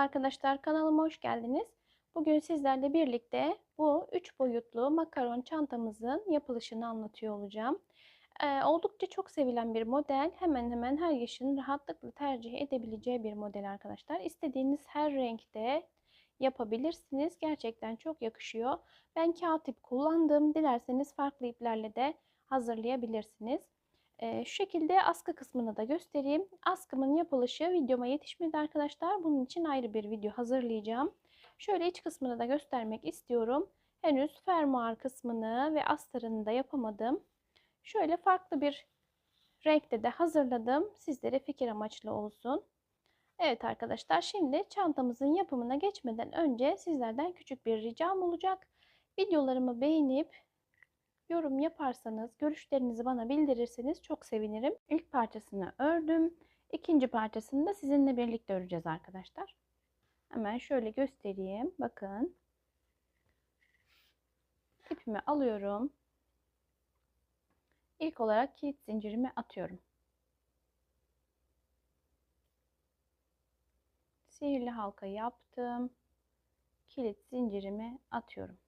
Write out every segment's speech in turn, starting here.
arkadaşlar kanalıma hoş geldiniz. Bugün sizlerle birlikte bu 3 boyutlu makaron çantamızın yapılışını anlatıyor olacağım. Ee, oldukça çok sevilen bir model. Hemen hemen her yaşın rahatlıkla tercih edebileceği bir model arkadaşlar. İstediğiniz her renkte yapabilirsiniz. Gerçekten çok yakışıyor. Ben kağıt ip kullandım. Dilerseniz farklı iplerle de hazırlayabilirsiniz. Şu şekilde askı kısmını da göstereyim. Askımın yapılışı videoma yetişmedi arkadaşlar. Bunun için ayrı bir video hazırlayacağım. Şöyle iç kısmını da göstermek istiyorum. Henüz fermuar kısmını ve astarını da yapamadım. Şöyle farklı bir renkte de hazırladım. Sizlere fikir amaçlı olsun. Evet arkadaşlar şimdi çantamızın yapımına geçmeden önce sizlerden küçük bir ricam olacak. Videolarımı beğenip yorum yaparsanız, görüşlerinizi bana bildirirseniz çok sevinirim. İlk parçasını ördüm. İkinci parçasını da sizinle birlikte öreceğiz arkadaşlar. Hemen şöyle göstereyim. Bakın. İpimi alıyorum. İlk olarak kilit zincirimi atıyorum. Sihirli halka yaptım. Kilit zincirimi atıyorum.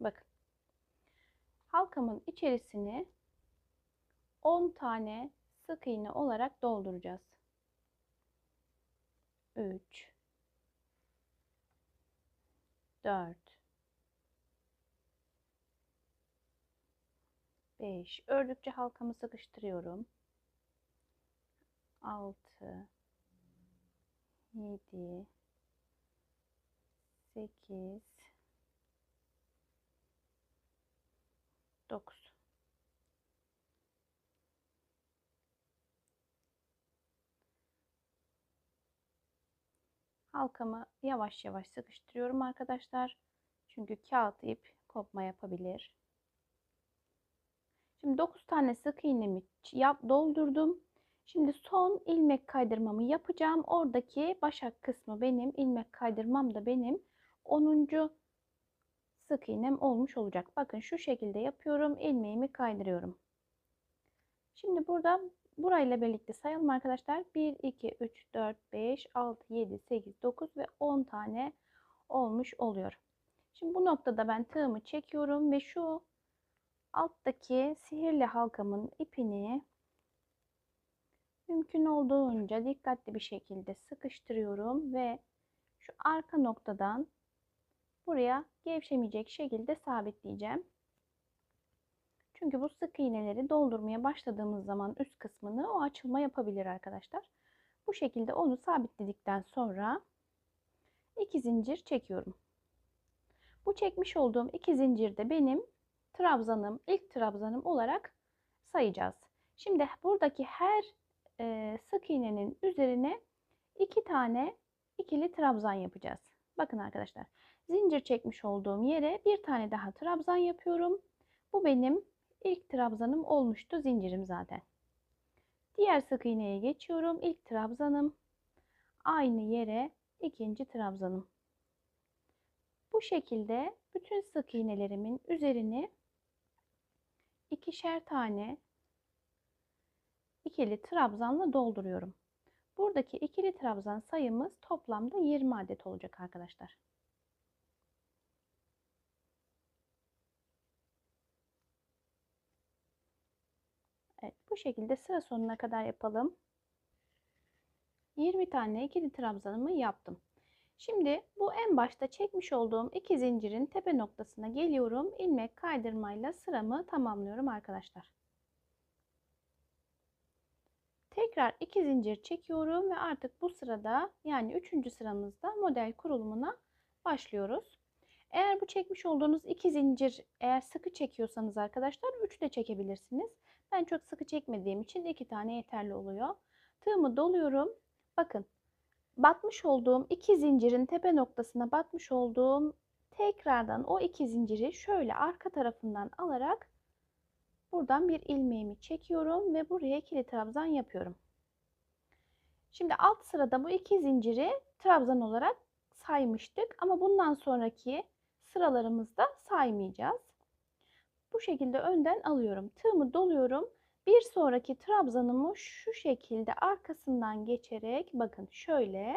Bakın. Halkamın içerisini 10 tane sık iğne olarak dolduracağız. 3 4 5 ördükçe halkamı sıkıştırıyorum. 6 7 8 9 Halkamı yavaş yavaş sıkıştırıyorum arkadaşlar. Çünkü kağıt ip kopma yapabilir. Şimdi 9 tane sık iğnemi yap, doldurdum. Şimdi son ilmek kaydırmamı yapacağım. Oradaki başak kısmı benim, ilmek kaydırmam da benim. 10. sık iğnem olmuş olacak. Bakın şu şekilde yapıyorum. ilmeğimi kaydırıyorum. Şimdi burada burayla birlikte sayalım arkadaşlar. 1, 2, 3, 4, 5, 6, 7, 8, 9 ve 10 tane olmuş oluyor. Şimdi bu noktada ben tığımı çekiyorum ve şu alttaki sihirli halkamın ipini mümkün olduğunca dikkatli bir şekilde sıkıştırıyorum ve şu arka noktadan buraya gevşemeyecek şekilde sabitleyeceğim. Çünkü bu sık iğneleri doldurmaya başladığımız zaman üst kısmını o açılma yapabilir arkadaşlar. Bu şekilde onu sabitledikten sonra iki zincir çekiyorum. Bu çekmiş olduğum iki zincir de benim trabzanım, ilk trabzanım olarak sayacağız. Şimdi buradaki her e, sık iğnenin üzerine iki tane ikili trabzan yapacağız. Bakın arkadaşlar zincir çekmiş olduğum yere bir tane daha trabzan yapıyorum. Bu benim ilk trabzanım olmuştu zincirim zaten. Diğer sık iğneye geçiyorum. İlk trabzanım aynı yere ikinci trabzanım. Bu şekilde bütün sık iğnelerimin üzerini ikişer tane ikili trabzanla dolduruyorum. Buradaki ikili trabzan sayımız toplamda 20 adet olacak arkadaşlar. Evet, bu şekilde sıra sonuna kadar yapalım. 20 tane ikili trabzanımı yaptım. Şimdi bu en başta çekmiş olduğum iki zincirin tepe noktasına geliyorum. ilmek kaydırmayla sıramı tamamlıyorum arkadaşlar. Tekrar iki zincir çekiyorum ve artık bu sırada yani üçüncü sıramızda model kurulumuna başlıyoruz. Eğer bu çekmiş olduğunuz iki zincir eğer sıkı çekiyorsanız arkadaşlar 3 de çekebilirsiniz. Ben çok sıkı çekmediğim için iki tane yeterli oluyor. Tığımı doluyorum. Bakın batmış olduğum iki zincirin tepe noktasına batmış olduğum tekrardan o iki zinciri şöyle arka tarafından alarak buradan bir ilmeğimi çekiyorum ve buraya ikili trabzan yapıyorum. Şimdi alt sırada bu iki zinciri trabzan olarak saymıştık ama bundan sonraki sıralarımızda saymayacağız. Bu şekilde önden alıyorum. Tığımı doluyorum. Bir sonraki trabzanımı şu şekilde arkasından geçerek bakın şöyle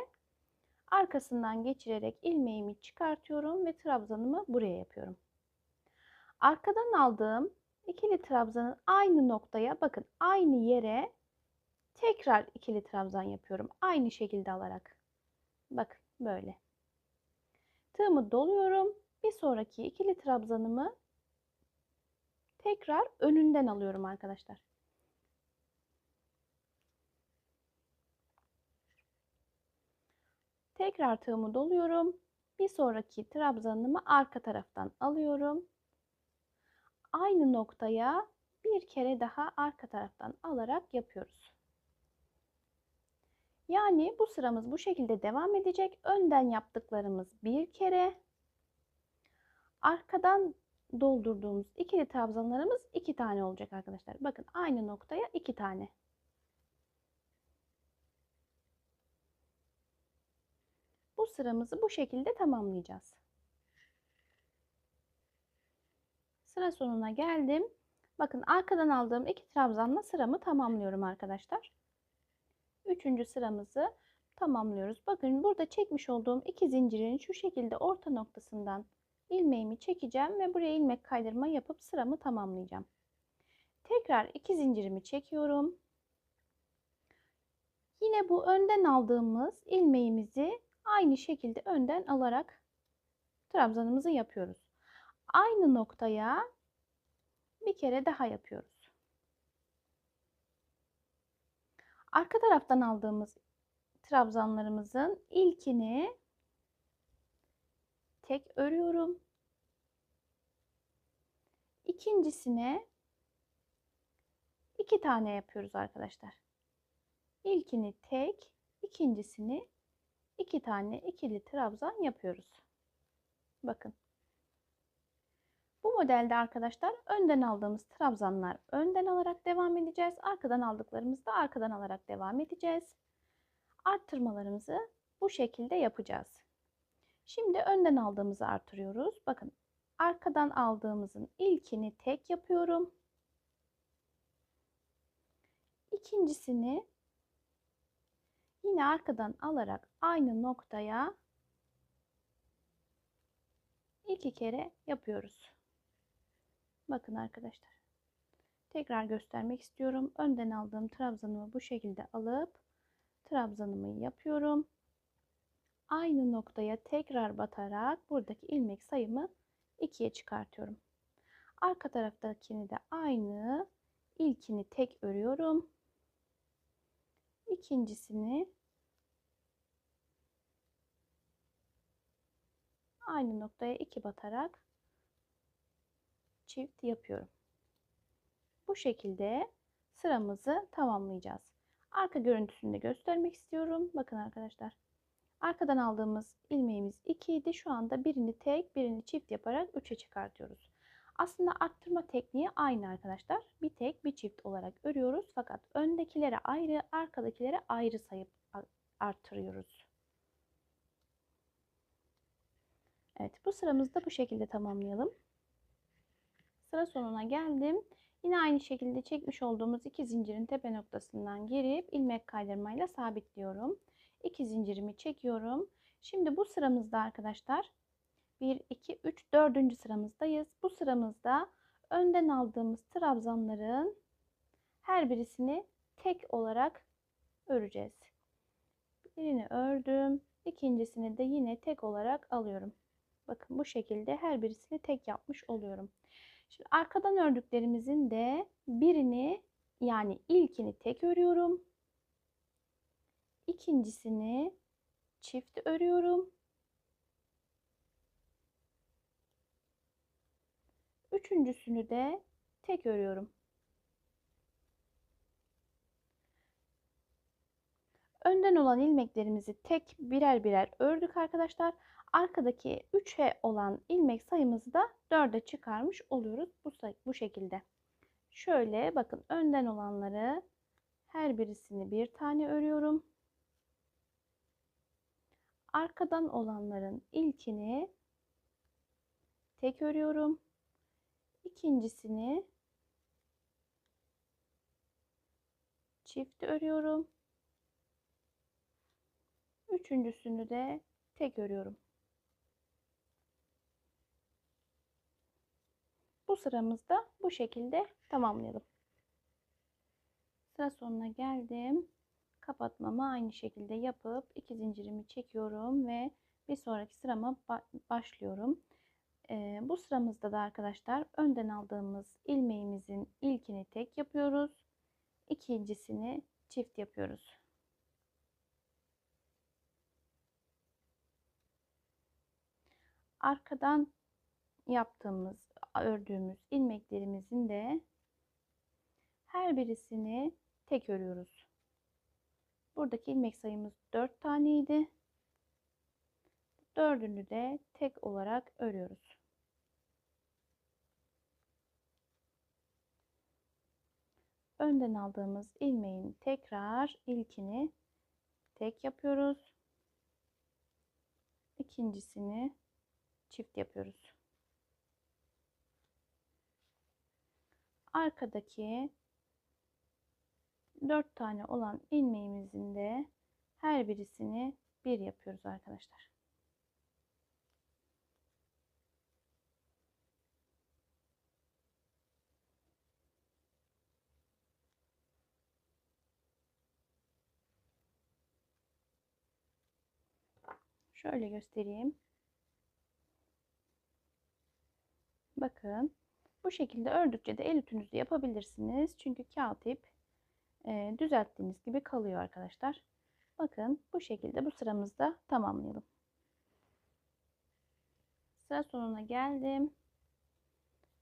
arkasından geçirerek ilmeğimi çıkartıyorum ve trabzanımı buraya yapıyorum. Arkadan aldığım ikili trabzanın aynı noktaya bakın aynı yere tekrar ikili trabzan yapıyorum. Aynı şekilde alarak. Bakın böyle. Tığımı doluyorum. Bir sonraki ikili trabzanımı tekrar önünden alıyorum arkadaşlar. Tekrar tığımı doluyorum. Bir sonraki trabzanımı arka taraftan alıyorum. Aynı noktaya bir kere daha arka taraftan alarak yapıyoruz. Yani bu sıramız bu şekilde devam edecek. Önden yaptıklarımız bir kere. Arkadan doldurduğumuz ikili trabzanlarımız iki tane olacak arkadaşlar. Bakın aynı noktaya iki tane. Bu sıramızı bu şekilde tamamlayacağız. Sıra sonuna geldim. Bakın arkadan aldığım iki trabzanla sıramı tamamlıyorum arkadaşlar. Üçüncü sıramızı tamamlıyoruz. Bakın burada çekmiş olduğum iki zincirin şu şekilde orta noktasından ilmeğimi çekeceğim ve buraya ilmek kaydırma yapıp sıramı tamamlayacağım. Tekrar iki zincirimi çekiyorum. Yine bu önden aldığımız ilmeğimizi aynı şekilde önden alarak trabzanımızı yapıyoruz. Aynı noktaya bir kere daha yapıyoruz. Arka taraftan aldığımız trabzanlarımızın ilkini tek örüyorum. İkincisine iki tane yapıyoruz arkadaşlar. İlkini tek, ikincisini iki tane ikili trabzan yapıyoruz. Bakın. Bu modelde arkadaşlar önden aldığımız trabzanlar önden alarak devam edeceğiz. Arkadan aldıklarımızı da arkadan alarak devam edeceğiz. Arttırmalarımızı bu şekilde yapacağız. Şimdi önden aldığımızı artırıyoruz. Bakın arkadan aldığımızın ilkini tek yapıyorum. İkincisini yine arkadan alarak aynı noktaya iki kere yapıyoruz. Bakın arkadaşlar. Tekrar göstermek istiyorum. Önden aldığım trabzanımı bu şekilde alıp trabzanımı yapıyorum. Aynı noktaya tekrar batarak buradaki ilmek sayımı 2'ye çıkartıyorum. Arka taraftakini de aynı ilkini tek örüyorum. İkincisini aynı noktaya 2 batarak çift yapıyorum. Bu şekilde sıramızı tamamlayacağız. Arka görüntüsünü de göstermek istiyorum. Bakın arkadaşlar. Arkadan aldığımız ilmeğimiz 2 idi. Şu anda birini tek, birini çift yaparak 3'e çıkartıyoruz. Aslında arttırma tekniği aynı arkadaşlar. Bir tek, bir çift olarak örüyoruz. Fakat öndekilere ayrı, arkadakilere ayrı sayıp arttırıyoruz. Evet, bu sıramızı da bu şekilde tamamlayalım. Sıra sonuna geldim. Yine aynı şekilde çekmiş olduğumuz iki zincirin tepe noktasından girip ilmek kaydırmayla sabitliyorum. İki zincirimi çekiyorum. Şimdi bu sıramızda arkadaşlar 1, 2, 3, 4. sıramızdayız. Bu sıramızda önden aldığımız trabzanların her birisini tek olarak öreceğiz. Birini ördüm. ikincisini de yine tek olarak alıyorum. Bakın bu şekilde her birisini tek yapmış oluyorum. Şimdi arkadan ördüklerimizin de birini yani ilkini tek örüyorum. İkincisini çift örüyorum. Üçüncüsünü de tek örüyorum. Önden olan ilmeklerimizi tek birer birer ördük arkadaşlar. Arkadaki 3'e olan ilmek sayımızı da 4'e çıkarmış oluyoruz bu, bu şekilde. Şöyle bakın önden olanları her birisini bir tane örüyorum. Arkadan olanların ilkini tek örüyorum. ikincisini çift örüyorum. Üçüncüsünü de tek örüyorum. Bu sıramızda bu şekilde tamamlayalım. Sıra sonuna geldim. Kapatmamı aynı şekilde yapıp iki zincirimi çekiyorum ve bir sonraki sırama başlıyorum. Ee, bu sıramızda da arkadaşlar önden aldığımız ilmeğimizin ilkini tek yapıyoruz. İkincisini çift yapıyoruz. Arkadan yaptığımız, ördüğümüz ilmeklerimizin de her birisini tek örüyoruz. Buradaki ilmek sayımız 4 taneydi. Dördünü de tek olarak örüyoruz. Önden aldığımız ilmeğin tekrar ilkini tek yapıyoruz. İkincisini çift yapıyoruz. Arkadaki 4 tane olan ilmeğimizin de her birisini bir yapıyoruz arkadaşlar. Şöyle göstereyim. Bakın bu şekilde ördükçe de el ütünüzü yapabilirsiniz. Çünkü kağıt ip e, düzelttiğiniz gibi kalıyor arkadaşlar. Bakın bu şekilde bu sıramızda tamamlayalım. Sıra sonuna geldim.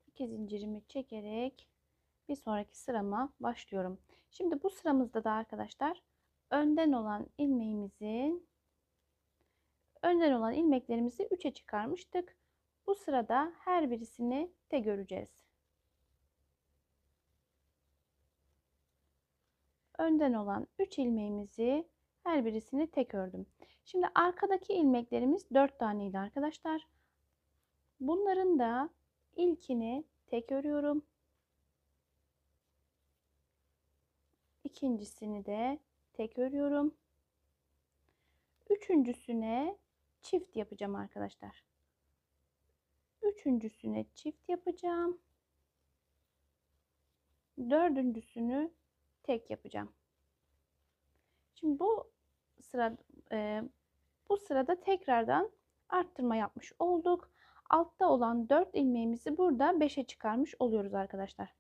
İki zincirimi çekerek bir sonraki sırama başlıyorum. Şimdi bu sıramızda da arkadaşlar önden olan ilmeğimizin önden olan ilmeklerimizi 3'e çıkarmıştık. Bu sırada her birisini tek göreceğiz. Önden olan 3 ilmeğimizi her birisini tek ördüm. Şimdi arkadaki ilmeklerimiz 4 taneydi arkadaşlar. Bunların da ilkini tek örüyorum. İkincisini de tek örüyorum. Üçüncüsüne çift yapacağım arkadaşlar. Üçüncüsüne çift yapacağım. Dördüncüsünü tek yapacağım. Şimdi bu sıra e, bu sırada tekrardan arttırma yapmış olduk. Altta olan 4 ilmeğimizi burada 5'e çıkarmış oluyoruz arkadaşlar.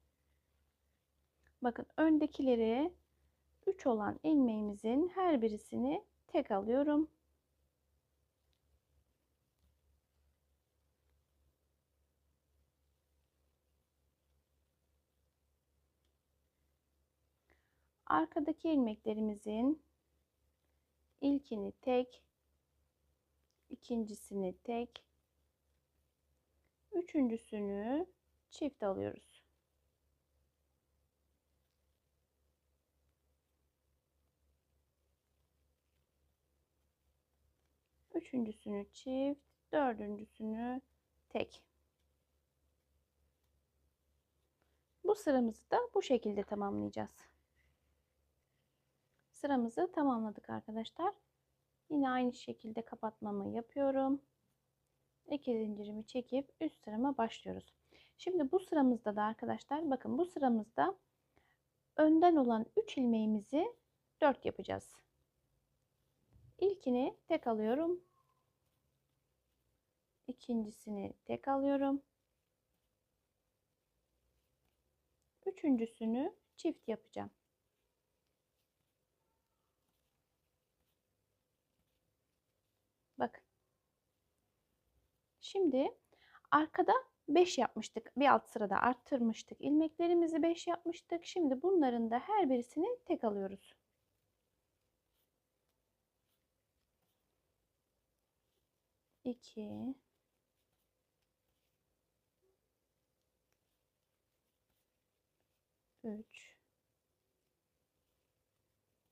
Bakın öndekileri 3 olan ilmeğimizin her birisini tek alıyorum. Arkadaki ilmeklerimizin ilkini tek, ikincisini tek, üçüncüsünü çift alıyoruz. Üçüncüsünü çift, dördüncüsünü tek. Bu sıramızı da bu şekilde tamamlayacağız. Sıramızı tamamladık arkadaşlar. Yine aynı şekilde kapatmamı yapıyorum. İki zincirimi çekip üst sırama başlıyoruz. Şimdi bu sıramızda da arkadaşlar bakın bu sıramızda önden olan 3 ilmeğimizi 4 yapacağız. İlkini tek alıyorum. İkincisini tek alıyorum. Üçüncüsünü çift yapacağım. Bakın. Şimdi arkada 5 yapmıştık. Bir alt sırada arttırmıştık. İlmeklerimizi 5 yapmıştık. Şimdi bunların da her birisini tek alıyoruz. İki, üç,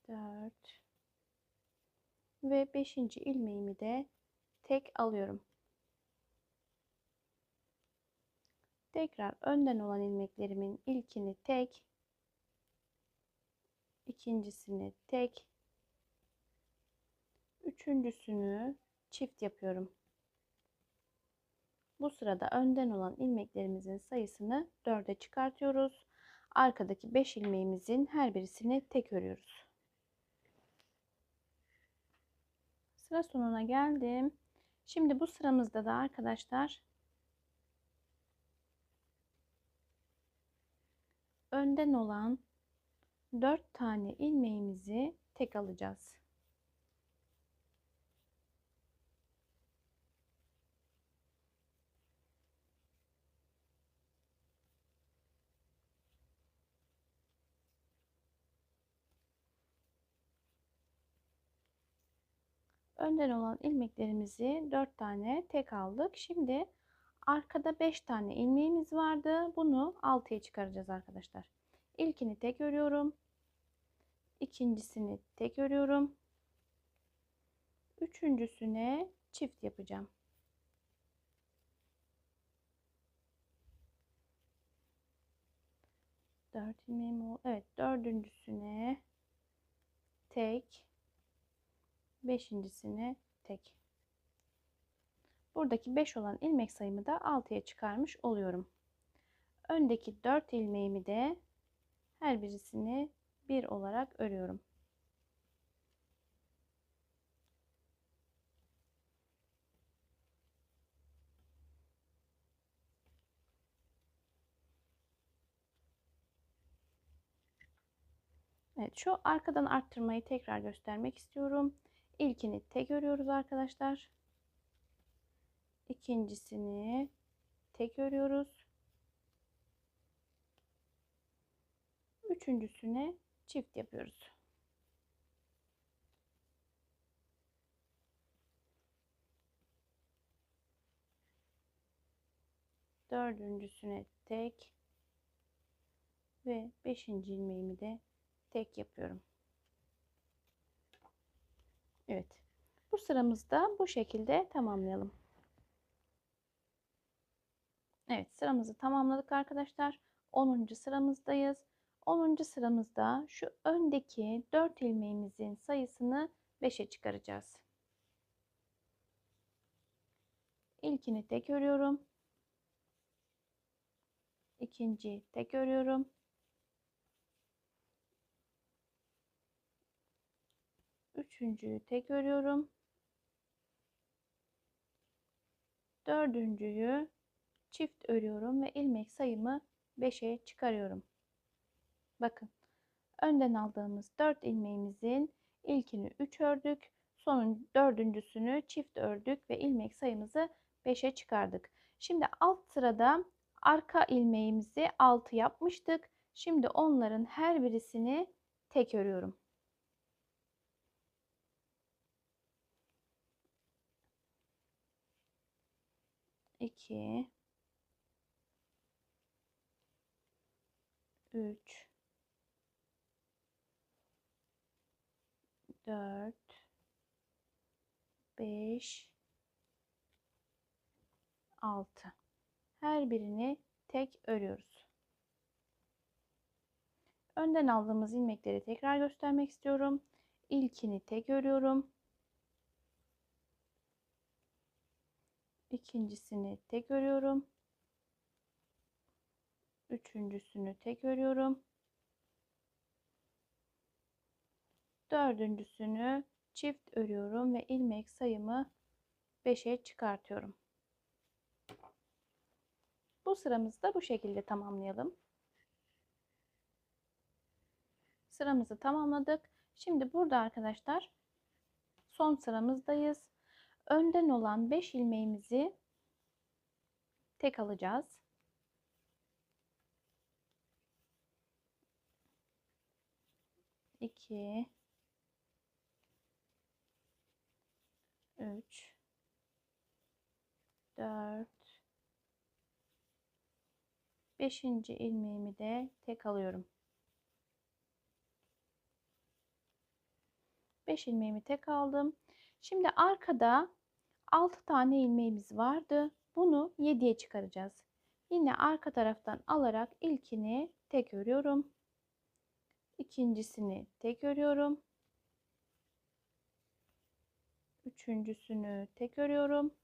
dört, ve 5. ilmeğimi de tek alıyorum. Tekrar önden olan ilmeklerimin ilkini tek, ikincisini tek, üçüncüsünü çift yapıyorum. Bu sırada önden olan ilmeklerimizin sayısını 4'e çıkartıyoruz. Arkadaki 5 ilmeğimizin her birisini tek örüyoruz. Sıra sonuna geldim. Şimdi bu sıramızda da arkadaşlar önden olan 4 tane ilmeğimizi tek alacağız. Önden olan ilmeklerimizi 4 tane tek aldık. Şimdi arkada 5 tane ilmeğimiz vardı. Bunu 6'ya çıkaracağız arkadaşlar. İlkini tek örüyorum. İkincisini tek örüyorum. Üçüncüsüne çift yapacağım. Dört ilmeğim oldu. Evet dördüncüsüne tek beşincisini tek. Buradaki 5 olan ilmek sayımı da 6'ya çıkarmış oluyorum. Öndeki 4 ilmeğimi de her birisini 1 olarak örüyorum. Evet şu arkadan arttırmayı tekrar göstermek istiyorum. İlkini tek örüyoruz arkadaşlar. İkincisini tek örüyoruz. Üçüncüsüne çift yapıyoruz. Dördüncüsüne tek ve beşinci ilmeğimi de tek yapıyorum. Evet. Bu sıramızda bu şekilde tamamlayalım. Evet sıramızı tamamladık arkadaşlar. 10. sıramızdayız. 10. sıramızda şu öndeki 4 ilmeğimizin sayısını 5'e çıkaracağız. İlkini tek örüyorum. İkinci tek örüyorum. Üçüncüyü tek örüyorum. Dördüncüyü çift örüyorum ve ilmek sayımı 5'e çıkarıyorum. Bakın önden aldığımız 4 ilmeğimizin ilkini 3 ördük. Sonun dördüncüsünü çift ördük ve ilmek sayımızı 5'e çıkardık. Şimdi alt sırada arka ilmeğimizi 6 yapmıştık. Şimdi onların her birisini tek örüyorum. 2 3 4 5 6 her birini tek örüyoruz. Önden aldığımız ilmekleri tekrar göstermek istiyorum. İlkini tek örüyorum. ikincisini tek örüyorum. Üçüncüsünü tek örüyorum. Dördüncüsünü çift örüyorum ve ilmek sayımı 5'e çıkartıyorum. Bu sıramızı da bu şekilde tamamlayalım. Sıramızı tamamladık. Şimdi burada arkadaşlar son sıramızdayız önden olan 5 ilmeğimizi tek alacağız. İki, üç, dört, beşinci ilmeğimi de tek alıyorum. 5 ilmeğimi tek aldım. Şimdi arkada 6 tane ilmeğimiz vardı. Bunu 7'ye çıkaracağız. Yine arka taraftan alarak ilkini tek örüyorum. İkincisini tek örüyorum. Üçüncüsünü tek örüyorum.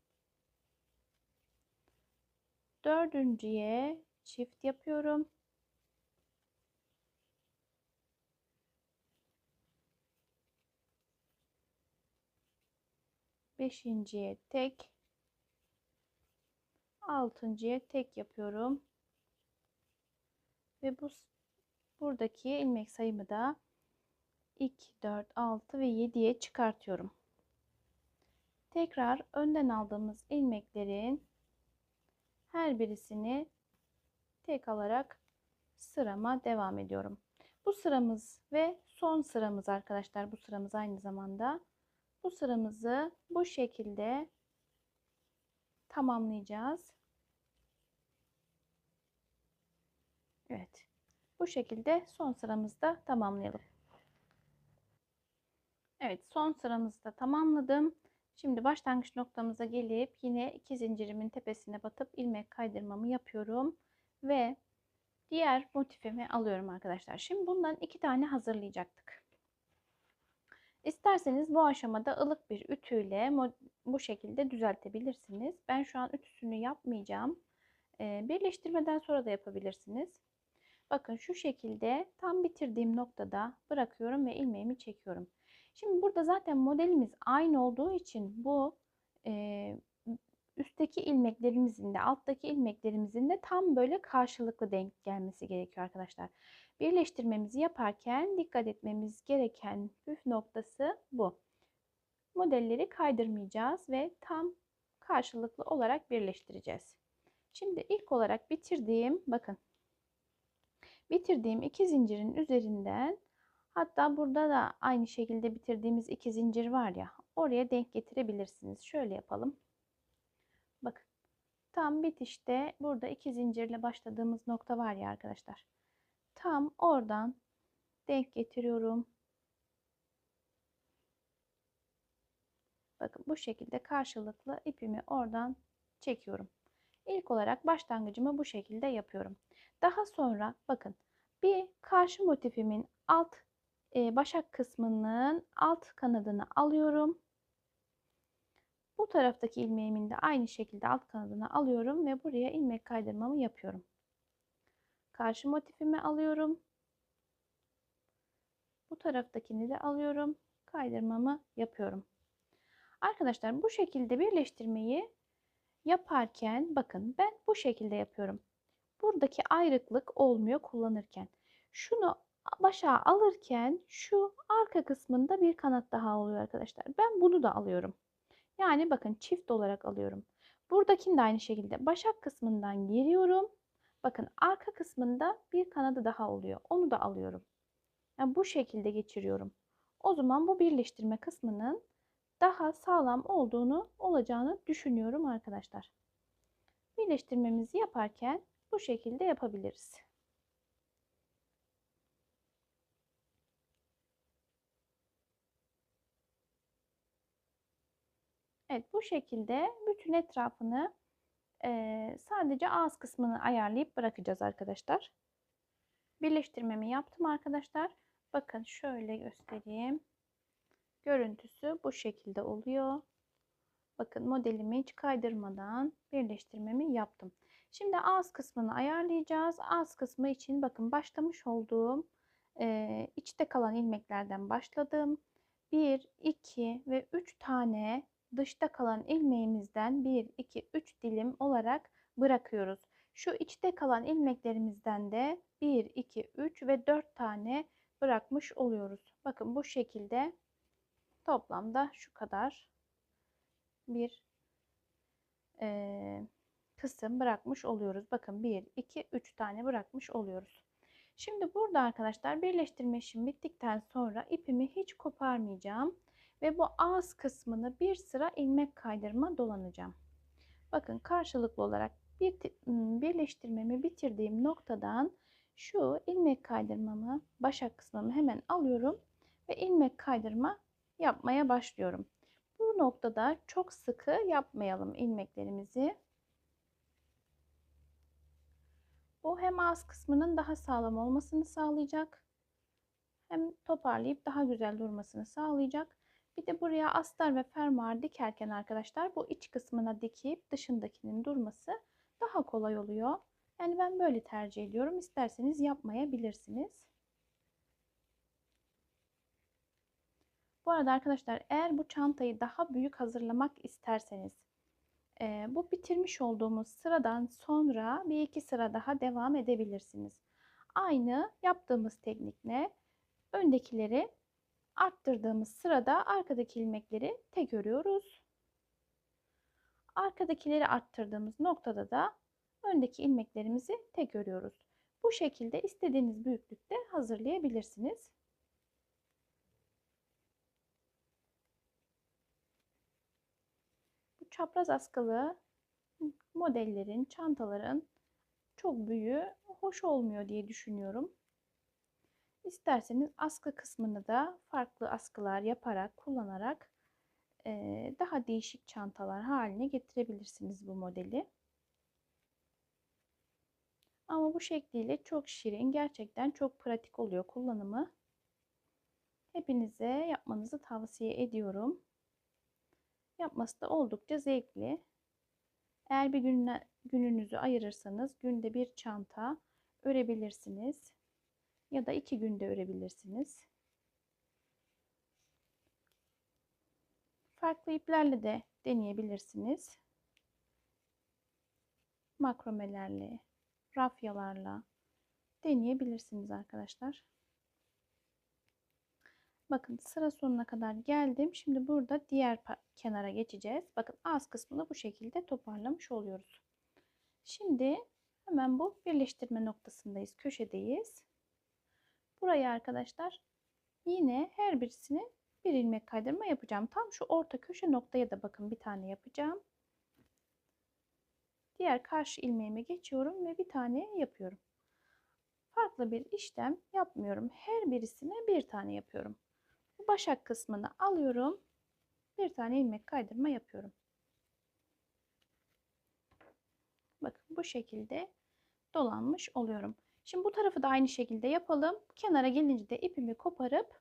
Dördüncüye çift yapıyorum. Beşinciye tek. Altıncıya tek yapıyorum. Ve bu buradaki ilmek sayımı da 2, 4, 6 ve 7'ye çıkartıyorum. Tekrar önden aldığımız ilmeklerin her birisini tek alarak sırama devam ediyorum. Bu sıramız ve son sıramız arkadaşlar. Bu sıramız aynı zamanda. Bu sıramızı bu şekilde tamamlayacağız. Evet. Bu şekilde son sıramızda tamamlayalım. Evet son sıramızda tamamladım. Şimdi başlangıç noktamıza gelip yine iki zincirimin tepesine batıp ilmek kaydırmamı yapıyorum. Ve diğer motifimi alıyorum arkadaşlar. Şimdi bundan iki tane hazırlayacaktık. İsterseniz bu aşamada ılık bir ütüyle bu şekilde düzeltebilirsiniz. Ben şu an ütüsünü yapmayacağım. Birleştirmeden sonra da yapabilirsiniz. Bakın şu şekilde tam bitirdiğim noktada bırakıyorum ve ilmeğimi çekiyorum. Şimdi burada zaten modelimiz aynı olduğu için bu e, üstteki ilmeklerimizin de alttaki ilmeklerimizin de tam böyle karşılıklı denk gelmesi gerekiyor arkadaşlar. Birleştirmemizi yaparken dikkat etmemiz gereken püf noktası bu. Modelleri kaydırmayacağız ve tam karşılıklı olarak birleştireceğiz. Şimdi ilk olarak bitirdiğim bakın bitirdiğim iki zincirin üzerinden hatta burada da aynı şekilde bitirdiğimiz iki zincir var ya oraya denk getirebilirsiniz. Şöyle yapalım. Bakın tam bitişte burada iki zincirle başladığımız nokta var ya arkadaşlar. Tam oradan denk getiriyorum. Bakın bu şekilde karşılıklı ipimi oradan çekiyorum. İlk olarak başlangıcımı bu şekilde yapıyorum. Daha sonra bakın bir karşı motifimin alt e, başak kısmının alt kanadını alıyorum. Bu taraftaki ilmeğimin de aynı şekilde alt kanadını alıyorum ve buraya ilmek kaydırmamı yapıyorum. Karşı motifimi alıyorum. Bu taraftakini de alıyorum. Kaydırmamı yapıyorum. Arkadaşlar bu şekilde birleştirmeyi yaparken bakın ben bu şekilde yapıyorum. Buradaki ayrıklık olmuyor kullanırken. Şunu başa alırken şu arka kısmında bir kanat daha oluyor arkadaşlar. Ben bunu da alıyorum. Yani bakın çift olarak alıyorum. Buradakini de aynı şekilde başak kısmından giriyorum. Bakın arka kısmında bir kanadı daha oluyor. Onu da alıyorum. Yani bu şekilde geçiriyorum. O zaman bu birleştirme kısmının daha sağlam olduğunu olacağını düşünüyorum arkadaşlar. Birleştirmemizi yaparken bu şekilde yapabiliriz. Evet bu şekilde bütün etrafını e, sadece ağız kısmını ayarlayıp bırakacağız arkadaşlar. Birleştirmemi yaptım arkadaşlar. Bakın şöyle göstereyim. Görüntüsü bu şekilde oluyor. Bakın modelimi hiç kaydırmadan birleştirmemi yaptım. Şimdi ağız kısmını ayarlayacağız. Ağız kısmı için bakın başlamış olduğum e, içte kalan ilmeklerden başladım. 1, 2 ve 3 tane dışta kalan ilmeğimizden 1, 2, 3 dilim olarak bırakıyoruz. Şu içte kalan ilmeklerimizden de 1, 2, 3 ve 4 tane bırakmış oluyoruz. Bakın bu şekilde toplamda şu kadar bir e, kısım bırakmış oluyoruz. Bakın 1, 2, 3 tane bırakmış oluyoruz. Şimdi burada arkadaşlar birleştirme işim bittikten sonra ipimi hiç koparmayacağım. Ve bu ağız kısmını bir sıra ilmek kaydırma dolanacağım. Bakın karşılıklı olarak bir, birleştirmemi bitirdiğim noktadan şu ilmek kaydırmamı, başak kısmımı hemen alıyorum ve ilmek kaydırma yapmaya başlıyorum. Bu noktada çok sıkı yapmayalım ilmeklerimizi. Bu hem ağız kısmının daha sağlam olmasını sağlayacak. Hem toparlayıp daha güzel durmasını sağlayacak. Bir de buraya astar ve fermuar dikerken arkadaşlar bu iç kısmına dikip dışındakinin durması daha kolay oluyor. Yani ben böyle tercih ediyorum. İsterseniz yapmayabilirsiniz. Bu arada arkadaşlar eğer bu çantayı daha büyük hazırlamak isterseniz e, bu bitirmiş olduğumuz sıradan sonra bir iki sıra daha devam edebilirsiniz. Aynı yaptığımız teknikle öndekileri arttırdığımız sırada arkadaki ilmekleri tek örüyoruz. Arkadakileri arttırdığımız noktada da öndeki ilmeklerimizi tek örüyoruz. Bu şekilde istediğiniz büyüklükte hazırlayabilirsiniz. Çapraz askılı modellerin, çantaların çok büyüğü hoş olmuyor diye düşünüyorum. İsterseniz askı kısmını da farklı askılar yaparak, kullanarak daha değişik çantalar haline getirebilirsiniz bu modeli. Ama bu şekliyle çok şirin, gerçekten çok pratik oluyor kullanımı. Hepinize yapmanızı tavsiye ediyorum. Yapması da oldukça zevkli. Eğer bir gününe, gününüzü ayırırsanız günde bir çanta örebilirsiniz. Ya da iki günde örebilirsiniz. Farklı iplerle de deneyebilirsiniz. Makromelerle, rafyalarla deneyebilirsiniz arkadaşlar. Bakın sıra sonuna kadar geldim. Şimdi burada diğer kenara geçeceğiz. Bakın ağız kısmını bu şekilde toparlamış oluyoruz. Şimdi hemen bu birleştirme noktasındayız. Köşedeyiz. Buraya arkadaşlar yine her birisini bir ilmek kaydırma yapacağım. Tam şu orta köşe noktaya da bakın bir tane yapacağım. Diğer karşı ilmeğime geçiyorum ve bir tane yapıyorum. Farklı bir işlem yapmıyorum. Her birisine bir tane yapıyorum. Başak kısmını alıyorum. Bir tane ilmek kaydırma yapıyorum. Bakın bu şekilde dolanmış oluyorum. Şimdi bu tarafı da aynı şekilde yapalım. Kenara gelince de ipimi koparıp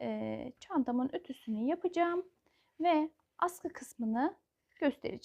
e, çantamın ütüsünü yapacağım ve askı kısmını göstereceğim.